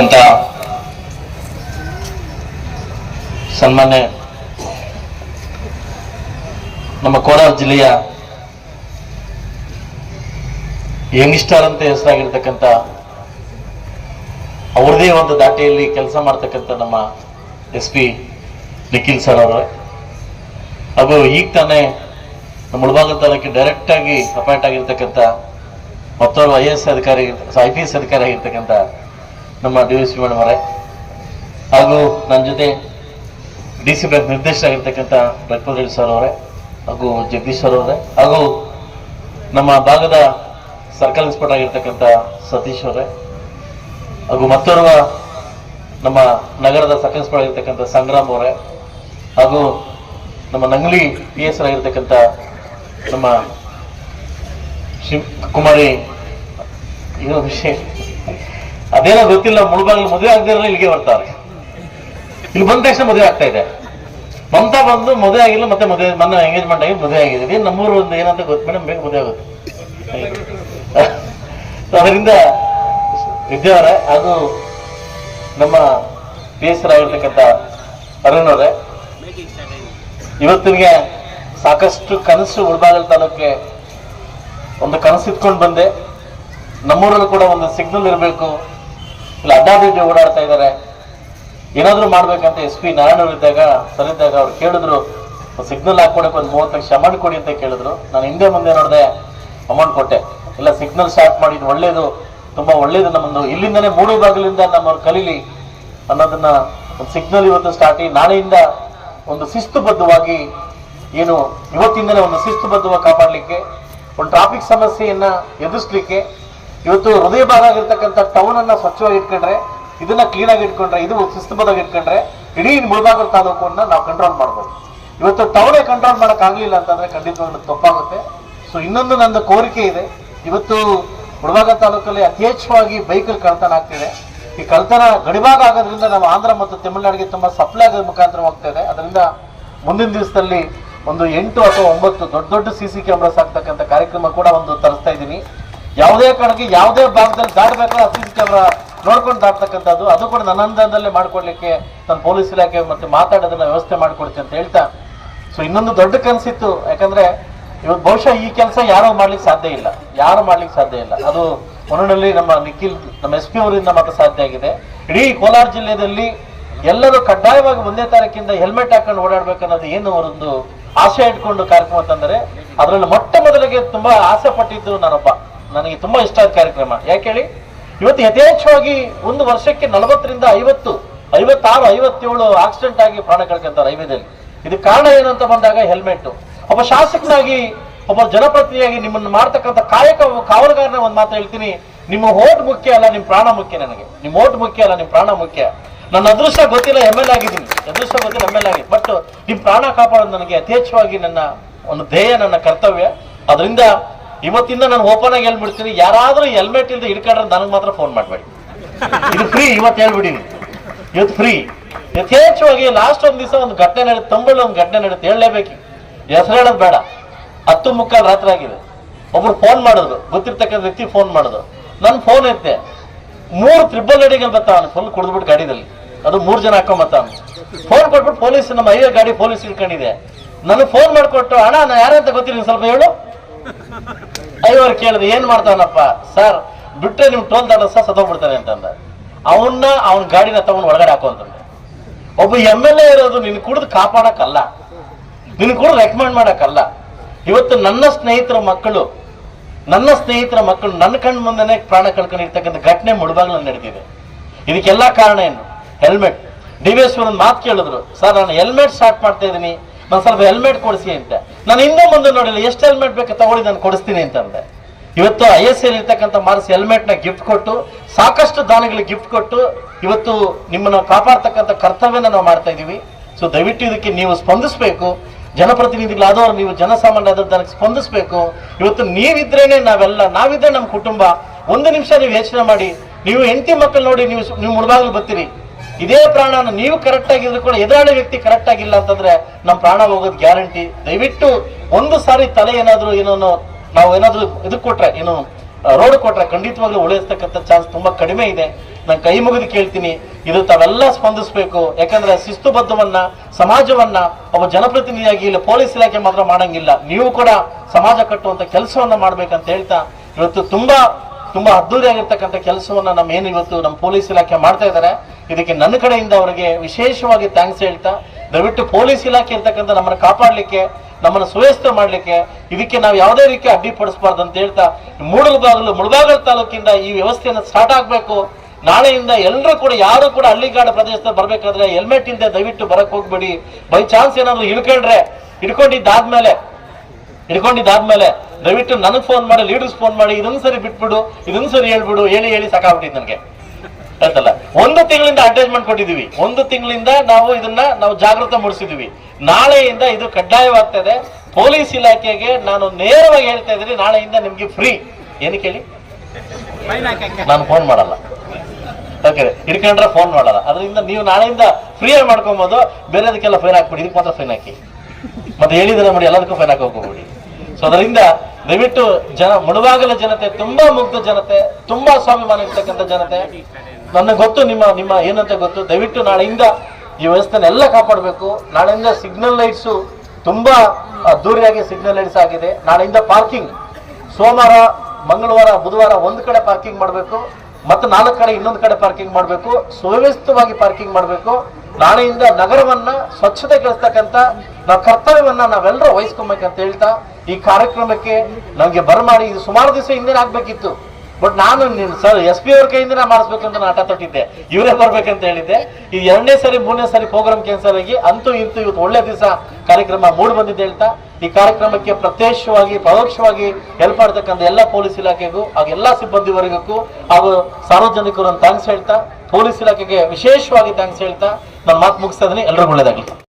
ಅಂತ ಸನ್ಮಾನ್ಯ ನಮ್ಮ ಕೋಲಾರ ಜಿಲ್ಲೆಯ ಯಂಗ್ಸ್ಟಾರ್ ಅಂತ ಹೆಸರಾಗಿರ್ತಕ್ಕಂಥ ಅವ್ರದೇ ಒಂದು ದಾಟಿಯಲ್ಲಿ ಕೆಲಸ ಮಾಡ್ತಕ್ಕಂಥ ನಮ್ಮ ಎಸ್ ಪಿ ನಿಖಿಲ್ ಸರ್ ಅವರು. ಹಾಗೂ ಈಗ ತಾನೇ ನಮ್ಮ ಮುಳಬಾಗ ತಾಲೂಕಿಗೆ ಡೈರೆಕ್ಟ್ ಆಗಿ ಅಪಾಯಿಂಟ್ ಆಗಿರ್ತಕ್ಕಂಥ ಮತ್ತೊಬ್ಬ ಐ ಎಸ್ ಅಧಿಕಾರಿ ಐ ಪಿ ಎಸ್ ಅಧಿಕಾರಿ ಆಗಿರ್ತಕ್ಕಂಥ ನಮ್ಮ ಡಿ ಎಸ್ ಮೇಡಮ್ ಅವರೇ. ಹಾಗೂ ನನ್ನ ಜೊತೆ ಡಿ ಸಿ ಬ್ಯಾಂಕ್ ನಿರ್ದೇಶಕರಾಗಿರ್ತಕ್ಕಂಥ ರೆಡ್ಡಿ ಸರ್ ಅವರೇ, ಹಾಗೂ ಜಗದೀಶ್ ಸರ್ ಅವರೇ, ಹಾಗೂ ನಮ್ಮ ಭಾಗದ ಸರ್ಕಲ್ ಇನ್ಸ್ಪೆಕ್ಟರ್ ಆಗಿರ್ತಕ್ಕಂಥ ಸತೀಶ್ ಅವರೇ, ಹಾಗೂ ಮತ್ತೋರ್ವ ನಮ್ಮ ನಗರದ ಸರ್ಕಲ್ ಇನ್ಸ್ಪೆಕ್ಟರ್ ಆಗಿರ್ತಕ್ಕಂಥ ಸಂಗ್ರಾಮ್ ಅವರೇ, ಹಾಗೂ ನಮ್ಮ ನಂಗ್ಲಿ ಪಿ ಎಸ್ ಆಗಿರ್ತಕ್ಕಂಥ ನಮ್ಮ ಶಿವ್ ಕುಮಾರಿ, ಏನೋ ವಿಷಯ. ಅದೇನೋ ಗೊತ್ತಿಲ್ಲ ಮುಳುಬಾಗಿಲು ಮದುವೆ ಆಗದಿರಲ್ಲ ಇಲ್ಲಿಗೆ ಬರ್ತಾರೆ. ಇಲ್ಲಿ ಬಂದ ತಕ್ಷಣ ಮದುವೆ ಆಗ್ತಾ ಇದೆ. ಮಮತಾ ಬಂದು ಮದುವೆ ಆಗಿಲ್ಲ, ಮತ್ತೆ ಮದುವೆ, ಮೊನ್ನೆ ಎಂಗೇಜ್ಮೆಂಟ್ ಆಗಿ ಮದುವೆ ಆಗಿದ್ದೀವಿ. ನಮ್ಮೂರು ಒಂದು ಏನಂತ ಗೊತ್ತು ಮೇಡಮ್ ಬೇಗ ಮದುವೆ ಆಗುತ್ತೆ. ಅದರಿಂದ ವಿದ್ಯಾವರ, ಅದು ನಮ್ಮ ಆಗಿರ್ತಕ್ಕಂಥ ಅರುಣ್ ಅವರೇ ಇವತ್ತಿಗೆ ಸಾಕಷ್ಟು ಕನಸು ಉಳ್ಬಾಗಲ್ ತಾಲೂಕಿಗೆ ಒಂದು ಕನಸು ಇಟ್ಕೊಂಡು ಬಂದೆ. ನಮ್ಮೂರಲ್ಲೂ ಕೂಡ ಒಂದು ಸಿಗ್ನಲ್ ಇರಬೇಕು. ಇಲ್ಲ ಅಡ್ಡಾದಿಡ್ಡಿ ಓಡಾಡ್ತಾ ಇದ್ದಾರೆ. ಏನಾದರೂ ಮಾಡ್ಬೇಕಂತ ಎಸ್ ಪಿ ನಾರಾಯಣ ಇದ್ದಾಗ ಸರಿದ್ದಾಗ ಅವ್ರು ಕೇಳಿದ್ರು, ಸಿಗ್ನಲ್ ಹಾಕೊಡಕ್ಕೆ ಒಂದು ಮೂವತ್ತು ಲಕ್ಷ ಅಮೌಂಟ್ ಕೊಡಿ ಅಂತ ಕೇಳಿದ್ರು. ನಾನು ಹಿಂದೆ ಮುಂದೆ ನೋಡಿದೆ, ಅಮೌಂಟ್ ಕೊಟ್ಟೆ. ಇಲ್ಲ, ಸಿಗ್ನಲ್ ಸ್ಟಾರ್ಟ್ ಮಾಡಿ, ಇದು ಒಳ್ಳೇದು, ತುಂಬಾ ಒಳ್ಳೇದು ನಮ್ಮದು. ಇಲ್ಲಿಂದನೇ ಮೂಡು ಬಾಗಿಲಿಂದ ನಮ್ಮವ್ರು ಕಲೀಲಿ ಅನ್ನೋದನ್ನ ಒಂದು ಸಿಗ್ನಲ್ ಇವತ್ತು ಸ್ಟಾರ್ಟ್ ನಾಳೆಯಿಂದ ಒಂದು ಶಿಸ್ತುಬದ್ಧವಾಗಿ ಏನು ಇವತ್ತಿಂದನೇ ಒಂದು ಶಿಸ್ತುಬದ್ಧವಾಗಿ ಕಾಪಾಡಲಿಕ್ಕೆ, ಒಂದು ಟ್ರಾಫಿಕ್ ಸಮಸ್ಯೆಯನ್ನು ಎದುರಿಸ್ಲಿಕ್ಕೆ ಇವತ್ತು ಹೃದಯ ಭಾಗ ಆಗಿರ್ತಕ್ಕಂಥ ಟೌನ್ ಅನ್ನ ಸ್ವಚ್ಛವಾಗಿ ಇಟ್ಕೊಂಡ್ರೆ, ಇದನ್ನ ಕ್ಲೀನ್ ಆಗಿ ಇಟ್ಕೊಂಡ್ರೆ, ಇದು ಶಿಸ್ತುಬದ್ಧವಾಗಿ ಇಟ್ಕೊಂಡ್ರೆ, ಇಡೀ ಮುಳಬಾಗಲ್ ತಾಲೂಕನ್ನ ನಾವು ಕಂಟ್ರೋಲ್ ಮಾಡ್ಬೋದು. ಇವತ್ತು ಟೌನೇ ಕಂಟ್ರೋಲ್ ಮಾಡಕ್ ಆಗ್ಲಿಲ್ಲ ಅಂತಂದ್ರೆ ಖಂಡಿತವಾಗ್ಲೂ ತಪ್ಪಾಗುತ್ತೆ. ಸೊ ಇನ್ನೊಂದು ನನ್ನ ಕೋರಿಕೆ ಇದೆ. ಇವತ್ತು ಮುಳಬಾಗ ತಾಲೂಕಲ್ಲಿ ಅತಿ ಹೆಚ್ಚವಾಗಿ ಬೈಕಲ್ಲಿ ಕಳ್ತನ ಆಗ್ತಿದೆ. ಈ ಕಳ್ತನ ಗಡಿಭಾಗ ಆಗೋದ್ರಿಂದ ನಾವು ಆಂಧ್ರ ಮತ್ತು ತಮಿಳುನಾಡಿಗೆ ತುಂಬಾ ಸಪ್ಲೈ ಆಗೋದ್ ಮುಖಾಂತರ ಹೋಗ್ತಾ ಇದೆ. ಅದರಿಂದ ಮುಂದಿನ ದಿವಸದಲ್ಲಿ ಒಂದು ಎಂಟು ಅಥವಾ ಒಂಬತ್ತು ದೊಡ್ಡ ದೊಡ್ಡ ಸಿ ಸಿ ಕ್ಯಾಮ್ರಾಸ್ ಆಗ್ತಕ್ಕಂಥ ಕಾರ್ಯಕ್ರಮ ಕೂಡ ಒಂದು ತರಿಸ್ತಾ ಇದ್ದೀನಿ. ಯಾವುದೇ ಕಾರಣಕ್ಕೆ ಯಾವುದೇ ಭಾಗದಲ್ಲಿ ದಾಟಬೇಕಾದ್ರೆ ಆ ಸಿ ಕ್ಯಾಮ್ರಾ ನೋಡ್ಕೊಂಡು ದಾಟ್ತಕ್ಕಂಥದ್ದು. ಅದು ಕೂಡ ನನ್ನ ಅನುದಾನದಲ್ಲೇ ಮಾಡ್ಕೊಡ್ಲಿಕ್ಕೆ ನಾನು ಪೊಲೀಸ್ ಇಲಾಖೆ ಮತ್ತೆ ಮಾತಾಡೋದನ್ನ ವ್ಯವಸ್ಥೆ ಮಾಡಿಕೊಡ್ತೀನಿ ಅಂತ ಹೇಳ್ತಾ. ಸೊ ಇನ್ನೊಂದು ದೊಡ್ಡ ಕನಸಿತ್ತು. ಯಾಕಂದ್ರೆ ಇವತ್ತು ಬಹುಶಃ ಈ ಕೆಲಸ ಯಾರು ಮಾಡ್ಲಿಕ್ಕೆ ಸಾಧ್ಯ ಇಲ್ಲ. ಯಾರು ಮಾಡ್ಲಿಕ್ಕೆ ಸಾಧ್ಯ ಇಲ್ಲ. ಅದು ಹೊರನಲ್ಲಿ ನಮ್ಮ ನಿಖಿಲ್, ನಮ್ಮ ಎಸ್ ಪಿ ಅವರಿಂದ ಮಾತ್ರ ಸಾಧ್ಯ ಆಗಿದೆ. ಇಡೀ ಕೋಲಾರ ಜಿಲ್ಲೆಯಲ್ಲಿ ಎಲ್ಲರೂ ಕಡ್ಡಾಯವಾಗಿ ಒಂದೇ ತಾರೀಕಿಂದ ಹೆಲ್ಮೆಟ್ ಹಾಕೊಂಡು ಓಡಾಡ್ಬೇಕನ್ನೋದು ಏನು ಅವರೊಂದು ಆಸೆ ಇಟ್ಕೊಂಡು ಕಾರ್ಯಕ್ರಮ ತಂದರೆ, ಅದರಲ್ಲಿ ಮೊಟ್ಟ ಮೊದಲಿಗೆ ತುಂಬಾ ಆಸೆ ಪಟ್ಟಿದ್ದು ನಾನೊಬ್ಬ. ನನಗೆ ತುಂಬಾ ಇಷ್ಟ ಆದ ಕಾರ್ಯಕ್ರಮ. ಯಾಕೆ ಹೇಳಿ? ಇವತ್ತು ಯಥೇಚ್ಛವಾಗಿ ಒಂದು ವರ್ಷಕ್ಕೆ ನಲವತ್ತರಿಂದ ಐವತ್ತು, ಐವತ್ತಾರು, ಐವತ್ತೇಳು ಆಕ್ಸಿಡೆಂಟ್ ಆಗಿ ಪ್ರಾಣ ಕಳ್ಕೊಂತಾರೆ ಹೈವೇದಲ್ಲಿ. ಇದಕ್ಕೆ ಕಾರಣ ಏನು ಅಂತ ಬಂದಾಗ ಹೆಲ್ಮೆಟ್ ಒಬ್ಬ ಶಾಸಕನಾಗಿ, ಒಬ್ಬ ಜನಪ್ರತಿನಿಧಿಯಾಗಿ ನಿಮ್ಮನ್ನು ಮಾಡ್ತಕ್ಕಂಥ ಕಾಯಕ, ಕಾವಲುಗಾರನ ಒಂದು ಮಾತು ಹೇಳ್ತೀನಿ. ನಿಮ್ಮ ಓಟ್ ಮುಖ್ಯ ಅಲ್ಲ, ನಿಮ್ಮ ಪ್ರಾಣ ಮುಖ್ಯ ನನಗೆ. ನಿಮ್ಮ ಓಟ್ ಮುಖ್ಯ ಅಲ್ಲ, ನಿಮ್ಮ ಪ್ರಾಣ ಮುಖ್ಯ. ನನ್ನ ಅದೃಷ್ಟ ಗೊತ್ತಿಲ್ಲ ಎಂ ಎಲ್ ಆಗಿದ್ದೀನಿ. ಅದೃಷ್ಟ ಗೊತ್ತಿಲ್ಲ ಎಂ ಎಲ್ ಆಗಿ ಬಟ್ ನಿಮ್ಮ ಪ್ರಾಣ ಕಾಪಾಡೋದು ನನಗೆ ಯಥೇಚ್ಛವಾಗಿ ನನ್ನ ಒಂದು ಧ್ಯೇಯ, ನನ್ನ ಕರ್ತವ್ಯ. ಅದರಿಂದ ಇವತ್ತಿಂದ ನಾನು ಓಪನ್ ಆಗಿ ಹೇಳ್ಬಿಡ್ತೀನಿ. ಯಾರಾದ್ರೂ ಹೆಲ್ಮೆಟ್ ಇಲ್ಲದೆ ಹಿಡ್ಕೊಂಡ್ರೆ ನನಗೆ ಮಾತ್ರ ಫೋನ್ ಮಾಡಬೇಡಿ. ಇದು ಫ್ರೀ ಇವತ್ತು ಹೇಳ್ಬಿಡೀನಿ ಇವತ್ತು ಫ್ರೀ ಯಥೇಚ್ಛವಾಗಿ ಲಾಸ್ಟ್ ಒಂದು ದಿವಸ ಒಂದು ಘಟನೆ ನಡೆಯುತ್ತೆ ತಂಬಳ್ಳಿ ಒಂದು ಘಟನೆ ನಡೆಯುತ್ತೆ ಹೇಳಲೇಬೇಕು. ಹೆಸರು ಹೇಳೋದು ಬೇಡ. ಹತ್ತು ಮುಕ್ಕಾಲು ರಾತ್ರಿ ಆಗಿದೆ. ಒಬ್ರು ಫೋನ್ ಮಾಡಿದ್ರು. ಗೊತ್ತಿರ್ತಕ್ಕಂಥ ವ್ಯಕ್ತಿ ಫೋನ್ ಮಾಡಿದ್ರು. ನನ್ನ ಫೋನ್ ಐತೆ ಮೂರು ತ್ರಿಬಲ್ ಗಾಡಿಗೆ ಬರ್ತಾವನು ಫುಲ್ ಕುಡಿದ್ಬಿಟ್ಟು ಗಾಡಿದಲ್ಲಿ. ಅದು ಮೂರು ಜನ ಬರ್ತಾವನು ಫೋನ್ ಕೊಟ್ಬಿಟ್ಟು ಪೊಲೀಸ್ ನಮ್ಮ ಹೈವೇ ಗಾಡಿ ಪೊಲೀಸ್ ಇಟ್ಕೊಂಡಿದೆ ನನಗೆ ಫೋನ್ ಮಾಡಿಕೊಟ್ಟು, ಅಣ್ಣ ನಾನು ಯಾರಂತ ಗೊತ್ತಿಲ್ಲ ಸ್ವಲ್ಪ ಹೇಳು. ಐವರು ಕೇಳಿದೆ, ಏನ್ ಮಾಡ್ತಾನಪ್ಪ ಸರ್ ಬಿಟ್ಟರೆ ನಿಮ್ ಟೋಲ್ ದಾಟ ಸಹ ಸತ್ತೋಗ್ಬಿಡ್ತಾನೆ ಅಂತಂದ. ಅವನ್ನ ಅವನ ಗಾಡಿನ ತಗೊಂಡು ಒಳಗಡೆ ಹಾಕೋ ಅಂತಂದ. ಒಬ್ಬ ಎಂ ಎಲ್ ಎ ಇರೋದು ನಿನ್ ಕುಡಿದು ಕಾಪಾಡಕ್ಕಲ್ಲ. ನಿನ್ ಕೂಡ ರೆಕಮೆಂಡ್ ಮಾಡಕ್ಕಲ್ಲ. ಇವತ್ತು ನನ್ನ ಸ್ನೇಹಿತರ ಮಕ್ಕಳು, ನನ್ನ ಸ್ನೇಹಿತರ ಮಕ್ಕಳು ನನ್ನ ಕಣ್ ಮುಂದೆನೆ ಪ್ರಾಣ ಕಳ್ಕೊಂಡಿರ್ತಕ್ಕಂಥ ಘಟನೆ ಮುಳುಬಾಗ್ಲು ನಡೆದಿದೆ ಇದಕ್ಕೆಲ್ಲ ಕಾರಣ ಏನು? ಹೆಲ್ಮೆಟ್. ಡಿ ವಿ ಎಸ್ ಒಂದು ಮಾತು ಕೇಳಿದ್ರು, ಸರ್, ನಾನು ಹೆಲ್ಮೆಟ್ ಸ್ಟಾರ್ಟ್ ಮಾಡ್ತಾ ಇದ್ದೀನಿ. ನಾನು ಸ್ವಲ್ಪ ಹೆಲ್ಮೆಟ್ ಕೊಡಿಸಿ ಅಂತ. ನಾನು ಇನ್ನೂ ಮುಂದೆ ನೋಡಿಲ್ಲ, ಎಷ್ಟು ಹೆಲ್ಮೆಟ್ ಬೇಕು ತಗೊಳ್ಳಿ, ನಾನು ಕೊಡಿಸ್ತೀನಿ ಅಂತಂದೆ ಇವತ್ತು ಐ ಎಸ್ ಎಲ್ ಇರ್ತಕ್ಕಂಥ ಮಾರ್ಸ್ ಹೆಲ್ಮೆಟ್ನ ಗಿಫ್ಟ್ ಕೊಟ್ಟು, ಸಾಕಷ್ಟು ದಾನಿಗಳಿಗೆ ಗಿಫ್ಟ್ ಕೊಟ್ಟು, ಇವತ್ತು ನಿಮ್ಮನ್ನು ಕಾಪಾಡ್ತಕ್ಕಂಥ ಕರ್ತವ್ಯನ ನಾವು ಮಾಡ್ತಾ ಇದೀವಿ. ಸೊ ದಯವಿಟ್ಟು ಇದಕ್ಕೆ ನೀವು ಸ್ಪಂದಿಸಬೇಕು. ಜನಪ್ರತಿನಿಧಿಗಳಾದವರು ನೀವು ಜನಸಾಮಾನ್ಯ ಆದ ದಾನಕ್ಕೆ ಸ್ಪಂದಿಸಬೇಕು. ಇವತ್ತು ನೀವಿದ್ರೇನೆ ನಾವೆಲ್ಲ, ನಾವಿದ್ರೆ ನಮ್ಮ ಕುಟುಂಬ. ಒಂದು ನಿಮಿಷ ನೀವು ಯೋಚನೆ ಮಾಡಿ, ನೀವು ಹೆಂಡತಿ ಮಕ್ಕಳು ನೋಡಿ ನೀವು ನೀವು ಮುಳುಗಾಗಲು ಬರ್ತೀರಿ. ಇದೇ ಪ್ರಾಣನ ನೀವು ಕರೆಕ್ಟ್ ಆಗಿದ್ರು ಕೂಡ ಎದುರಾಳಿ ವ್ಯಕ್ತಿ ಕರೆಕ್ಟ್ ಆಗಿಲ್ಲ ಅಂತಂದ್ರೆ ನಮ್ಮ ಪ್ರಾಣ ಹೋಗೋದು ಗ್ಯಾರಂಟಿ ದಯವಿಟ್ಟು ಒಂದು ಸಾರಿ ತಲೆ ಏನಾದ್ರು ಏನೋ ನಾವು ಏನಾದ್ರು ಇದಕ್ಕೆ ಕೊಟ್ರೆ, ಏನು ರೋಡ್ ಕೊಟ್ರೆ ಖಂಡಿತವಾಗ್ಲೂ ಉಳಿಸ್ತಕ್ಕಂಥ ಚಾನ್ಸ್ ತುಂಬಾ ಕಡಿಮೆ ಇದೆ. ನಾನು ಕೈ ಮುಗಿದು ಕೇಳ್ತೀನಿ. ಇದು ತಾವೆಲ್ಲ ಸ್ಪಂದಿಸ್ಬೇಕು. ಯಾಕಂದ್ರೆ ಶಿಸ್ತುಬದ್ಧವನ್ನ, ಸಮಾಜವನ್ನ ಒಬ್ಬ ಜನಪ್ರತಿನಿಧಿಯಾಗಿ ಇಲ್ಲಿ, ಪೊಲೀಸ್ ಇಲಾಖೆ ಮಾತ್ರ ಮಾಡಂಗಿಲ್ಲ. ನೀವು ಕೂಡ ಸಮಾಜ ಕಟ್ಟುವಂತ ಕೆಲಸವನ್ನ ಮಾಡ್ಬೇಕಂತ ಹೇಳ್ತಾ, ಇವತ್ತು ತುಂಬಾ ತುಂಬಾ ಅದ್ದೂರಿಯಾಗಿರ್ತಕ್ಕಂಥ ಕೆಲಸವನ್ನ ನಮ್ಮ ಏನು ಇವತ್ತು ನಮ್ಮ ಪೊಲೀಸ್ ಇಲಾಖೆ ಮಾಡ್ತಾ ಇದ್ದಾರೆ ಇದಕ್ಕೆ ನನ್ನ ಕಡೆಯಿಂದ ಅವರಿಗೆ ವಿಶೇಷವಾಗಿ ಥ್ಯಾಂಕ್ಸ್ ಹೇಳ್ತಾ, ದಯವಿಟ್ಟು ಪೊಲೀಸ್ ಇಲಾಖೆ ಇರ್ತಕ್ಕಂಥ ನಮ್ಮನ್ನ ಕಾಪಾಡಲಿಕ್ಕೆ, ನಮ್ಮನ್ನು ಸುವ್ಯವಸ್ಥೆ ಮಾಡಲಿಕ್ಕೆ, ಇದಕ್ಕೆ ನಾವು ಯಾವುದೇ ರೀತಿ ಅಡ್ಡಿಪಡಿಸಬಾರ್ದು ಅಂತ ಹೇಳ್ತಾ ಮೂಡಲಬಾಗಲು ಮುಳಬಾಗಲು ತಾಲೂಕಿಂದ ಈ ವ್ಯವಸ್ಥೆಯನ್ನು ಸ್ಟಾರ್ಟ್ ಆಗಬೇಕು. ನಾಳೆಯಿಂದ ಎಲ್ಲರೂ ಕೂಡ, ಯಾರು ಕೂಡ ಹಳ್ಳಿಗಾಡ ಪ್ರದೇಶದಲ್ಲಿ ಬರಬೇಕಾದ್ರೆ ಹೆಲ್ಮೆಟ್ ಇಲ್ಲದೆ ದಯವಿಟ್ಟು ಬರಕ್ ಹೋಗ್ಬೇಡಿ. ಬೈ ಚಾನ್ಸ್ ಏನಾದ್ರೂ ಹಿಡ್ಕೊಂಡ್ರೆ, ಹಿಡ್ಕೊಂಡಿದ್ದಾದ್ಮೇಲೆ ಹಿಡ್ಕೊಂಡಿದ್ದಾದ್ಮೇಲೆ ದಯವಿಟ್ಟು ನನಗೆ ಫೋನ್ ಮಾಡಿ ಲೀಡರ್ಸ್ ಫೋನ್ ಮಾಡಿ, ಇದೊಂದ್ಸರಿ ಬಿಟ್ಬಿಡು, ಇದೊಂದ್ಸರಿ ಹೇಳ್ಬಿಡು, ಹೇಳಿ ಹೇಳಿ ಸಾಕಾಗ್ಬಿಟ್ಟಿದ್ದು ನನಗೆ. ಆಯ್ತಲ್ಲ? ಒಂದು ತಿಂಗಳಿಂದ ಅಡ್ವರ್ಟೈಸ್ಮೆಂಟ್ ಕೊಟ್ಟಿದೀವಿ ಒಂದು ತಿಂಗಳಿಂದ ನಾವು ಇದನ್ನ ನಾವು ಜಾಗೃತ ಮೂಡಿಸಿದೀವಿ ನಾಳೆಯಿಂದ ಇದು ಕಡ್ಡಾಯವಾಗ್ತದೆ ಪೊಲೀಸ್ ಇಲಾಖೆಗೆ ನಾನು ನೇರವಾಗಿ ಹೇಳ್ತಾ ಇದ್ದೀನಿ ನಾಳೆಯಿಂದ ನಿಮ್ಗೆ ಫ್ರೀ ಏನು ಕೇಳಿ ನಾನು ಫೋನ್ ಮಾಡಲ್ಲ. ಓಕೆ ಹಿಡ್ಕೊಂಡ್ರೆ ಫೋನ್ ಮಾಡಲ್ಲ. ಅದರಿಂದ ನೀವು ನಾಳೆಯಿಂದ ಫ್ರೀ ಆಗಿ ಮಾಡ್ಕೊಬೋದು. ಬೇರೆದಕ್ಕೆಲ್ಲ ಫೈನ್ ಹಾಕ್ಬಿಡಿ. ಇದಕ್ಕೆ ಮಾತ್ರ ಫೈನ್ ಹಾಕಿ. ಮತ್ತೆ ಹೇಳಿದ್ರೆ ಮಾಡಿ ಎಲ್ಲದಕ್ಕೂ ಫೈನ್ ಹಾಕೋಗ್ಬಿಡಿ ಸೊ ಅದರಿಂದ ದಯವಿಟ್ಟು ಜನ ಮುಳುವಾಗಲ ಜನತೆ ತುಂಬಾ ಮುಗ್ಧ ಜನತೆ ತುಂಬಾ ಸ್ವಾಭಿಮಾನ ಇರ್ತಕ್ಕಂಥ ಜನತೆ ನನಗೆ ಗೊತ್ತು, ನಿಮ್ಮ ನಿಮ್ಮ ಏನಂತ ಗೊತ್ತು? ದಯವಿಟ್ಟು ನಾಳೆಯಿಂದ ಈ ವ್ಯವಸ್ಥೆನೆಲ್ಲ ಕಾಪಾಡಬೇಕು. ನಾಳೆಯಿಂದ ಸಿಗ್ನಲ್ ಲೈಟ್ಸು ತುಂಬ ಅದ್ದೂರಿಯಾಗಿ ಸಿಗ್ನಲ್ ಲೈಟ್ಸ್ ಆಗಿದೆ. ನಾಳೆಯಿಂದ ಪಾರ್ಕಿಂಗ್ ಸೋಮವಾರ, ಮಂಗಳವಾರ, ಬುಧವಾರ ಒಂದು ಕಡೆ ಪಾರ್ಕಿಂಗ್ ಮಾಡಬೇಕು. ಮತ್ತು ನಾಲ್ಕು ಕಡೆ ಇನ್ನೊಂದು ಕಡೆ ಪಾರ್ಕಿಂಗ್ ಮಾಡಬೇಕು. ಸುವ್ಯವಸ್ಥಿತವಾಗಿ ಪಾರ್ಕಿಂಗ್ ಮಾಡಬೇಕು. ನಾಳೆಯಿಂದ ನಗರವನ್ನು ಸ್ವಚ್ಛತೆ ಕೆಲಸ್ತಕ್ಕಂಥ ನಾವು ಕರ್ತವ್ಯವನ್ನು ನಾವೆಲ್ಲರೂ ವಹಿಸ್ಕೊಬೇಕಂತ ಹೇಳ್ತಾ ಈ ಕಾರ್ಯಕ್ರಮಕ್ಕೆ ನಮಗೆ ಬರಮಾಡಿ, ಇದು ಸುಮಾರು ದಿವಸ ಹಿಂದೆ ಆಗ್ಬೇಕಿತ್ತು. ಬಟ್ ನಾನು ಸರ್ ಎಸ್ ಪಿ ಅವ್ರ ಕೈಯಿಂದ ಮಾಡಿಸ್ಬೇಕು ಅಂತ ನಾನು ಆಟ ತೊಟ್ಟಿದ್ದೆ. ಇವರೇ ಬರ್ಬೇಕಂತ ಹೇಳಿದ್ದೆ. ಈ ಎರಡನೇ ಸರಿ, ಮೂರನೇ ಸರಿ ಪ್ರೋಗ್ರಾಮ್ ಕ್ಯಾನ್ಸಲ್ ಆಗಿ ಅಂತೂ ಇಂತೂ ಇವತ್ತು ಒಳ್ಳೆ ದಿವಸ ಕಾರ್ಯಕ್ರಮ ಮೂಡ್ ಬಂದಿದೆ ಹೇಳ್ತಾ, ಈ ಕಾರ್ಯಕ್ರಮಕ್ಕೆ ಪ್ರತ್ಯಕ್ಷವಾಗಿ, ಪರೋಕ್ಷವಾಗಿ ಹೆಲ್ಪ್ ಮಾಡ್ತಕ್ಕಂಥ ಎಲ್ಲ ಪೊಲೀಸ್ ಇಲಾಖೆಗೂ ಹಾಗೂ ಎಲ್ಲ ಸಿಬ್ಬಂದಿ ವರ್ಗಕ್ಕೂ ಹಾಗೂ ಸಾರ್ವಜನಿಕರನ್ನು ಥ್ಯಾಂಕ್ಸ್ ಹೇಳ್ತಾ, ಪೊಲೀಸ್ ಇಲಾಖೆಗೆ ವಿಶೇಷವಾಗಿ ಥ್ಯಾಂಕ್ಸ್ ಹೇಳ್ತಾ, ನಾನು ಮಾತು ಮುಗಿಸ್ತಾ ಇದ್ದೀನಿ ಎಲ್ಲರಿಗೂ ಒಳ್ಳೇದಾಗಲಿ.